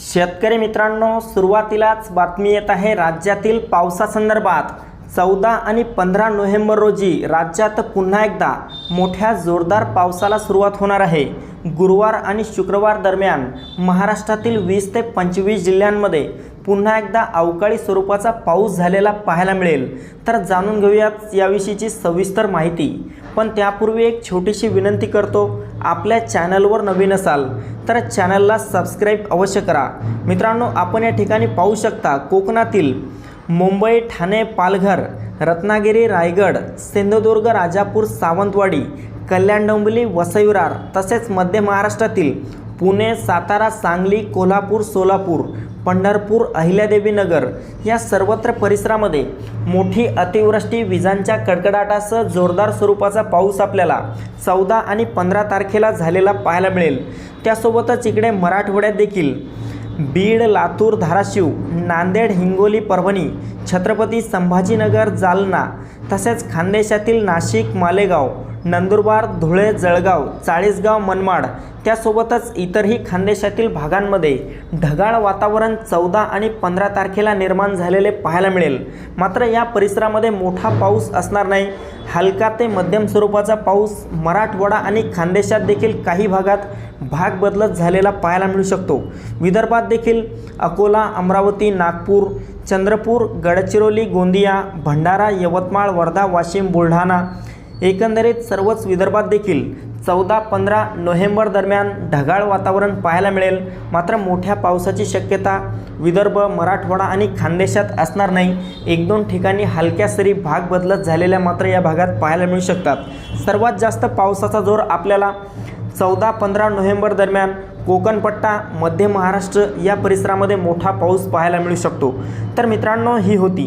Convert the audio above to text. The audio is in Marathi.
शेतकरी मित्रांनो सुरुवातीलाच बातमी येत आहे राज्यातील पावसासंदर्भात. चौदा आणि पंधरा नोव्हेंबर रोजी राज्यात पुन्हा एकदा मोठ्या जोरदार पावसाला सुरुवात होणार आहे. गुरुवार आणि शुक्रवार दरम्यान महाराष्ट्रातील वीस ते पंचवीस जिल्ह्यांमध्ये पुन्हा एकदा अवकाळी स्वरूपाचा पाऊस झालेला पाहायला मिळेल. तर जाणून घेऊयात याविषयीची सविस्तर माहिती. पण त्यापूर्वी एक छोटीशी विनंती करतो आपल्या चॅनलवर नवीन असाल तर चॅनलला सबस्क्राईब अवश्य करा. मित्रांनो आपण या ठिकाणी पाहू शकता कोकणातील मुंबई ठाणे पालघर रत्नागिरी रायगड सिंधुदुर्ग राजापूर सावंतवाडी कल्याण डोंबिवली वसईविरार तसेच मध्य महाराष्ट्रातील पुणे सातारा सांगली कोल्हापूर सोलापूर पंढरपूर अहिल्यादेवीनगर या सर्वत्र परिसरामध्ये मोठी अतिवृष्टी विजांच्या कडकडाटासह जोरदार स्वरूपाचा पाऊस आपल्याला चौदा आणि पंधरा तारखेला झालेला पाहायला मिळेल. त्यासोबतच इकडे मराठवाड्यात देखील बीड लातूर धाराशिव नांदेड हिंगोली परभणी छत्रपती संभाजीनगर जालना तसेच खानदेशातील नाशिक मालेगाव नंदुरबार धुळे जळगाव चाळीसगाव मनमाड त्यासोबतच इतरही खानदेशातील भागांमध्ये ढगाळ वातावरण चौदा आणि पंधरा तारखेला निर्माण झालेले पाहायला मिळेल. मात्र या परिसरामध्ये मोठा पाऊस असणार नाही. हलका ते मध्यम स्वरूपाचा पाऊस मराठवाडा आणि खानदेशात देखील काही भागात भाग बदलत झालेला पाहायला मिळू शकतो. विदर्भात देखील अकोला अमरावती नागपूर चंद्रपूर गडचिरोली गोंदिया भंडारा यवतमाळ वर्धा वाशिम बुलढाणा एकंदरीत सर्वच विदर्भात देखील चौदा पंधरा नोव्हेंबर दरम्यान ढगाळ वातावरण पाहायला मिळेल. मात्र मोठ्या पावसाची शक्यता विदर्भ मराठवाडा आणि खानदेशात असणार नाही. एक दोन ठिकाणी हलक्या सरी भाग बदलत झालेल्या मात्र या भागात पाहायला मिळू शकतात. सर्वात जास्त पावसाचा जोर आपल्याला चौदा पंधरा नोव्हेंबर दरम्यान कोकणपट्टा मध्य महाराष्ट्र या परिसरामध्ये मोठा पाऊस पाहायला मिळू शकतो. तर मित्रांनो ही होती